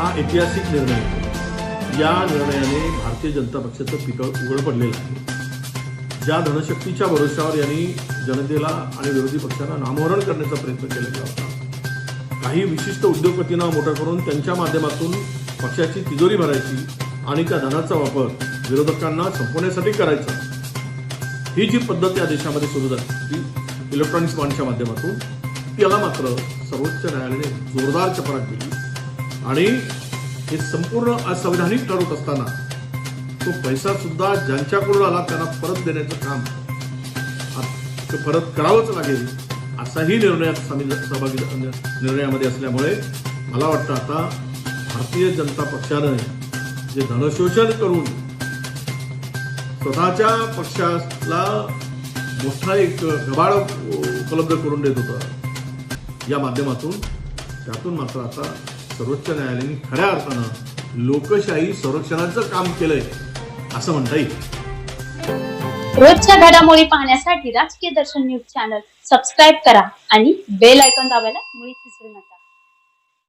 हा ऐतिहासिक निर्णय. या निर्णयाने भारतीय जनता पक्षाचं पिकं उघड पडलेलं आहे. ज्या धनशक्तीच्या भरोश्यावर यांनी जनतेला आणि विरोधी पक्षांना नामोहरण करण्याचा प्रयत्न केलेला होता काही विशिष्ट उद्योगपतींना मोठा करून त्यांच्या माध्यमातून पक्षाची तिजोरी भरायची आणि त्या धनाचा वापर विरोधकांना संपवण्यासाठी करायचा. ही जी पद्धत या देशामध्ये सुरू झाली ती इलेक्ट्रॉनिक्स बॉन्डच्या माध्यमातून त्याला मात्र सर्वोच्च न्यायालयाने जोरदार चपराक दिली. आणि हे संपूर्ण असंवैधानिक ठरवत असताना तो पैसा सुद्धा ज्यांच्याकडून आला त्यांना परत देण्याचं काम. ते परत करावंच लागेल असाही निर्णयात सामील सहभागी निर्णयामध्ये असल्यामुळे मला वाटतं आता भारतीय जनता पक्षानं जे धनशोषण करून स्वतःच्या पक्षाला मोठा एक गबाळ उपलब्ध करून देत होता या माध्यमातून त्यातून मात्र आता सर्वोच्च न्यायालयाने खऱ्या अर्थानं लोकशाही संरक्षणाचं काम केलंय असं म्हणता येईल. रोजच्या घडामोडी पाहण्यासाठी राजकीय दर्शन न्यूज चॅनल सबस्क्राईब करा आणि बेल आयकॉन दाबायला मुळीच विसरू नका.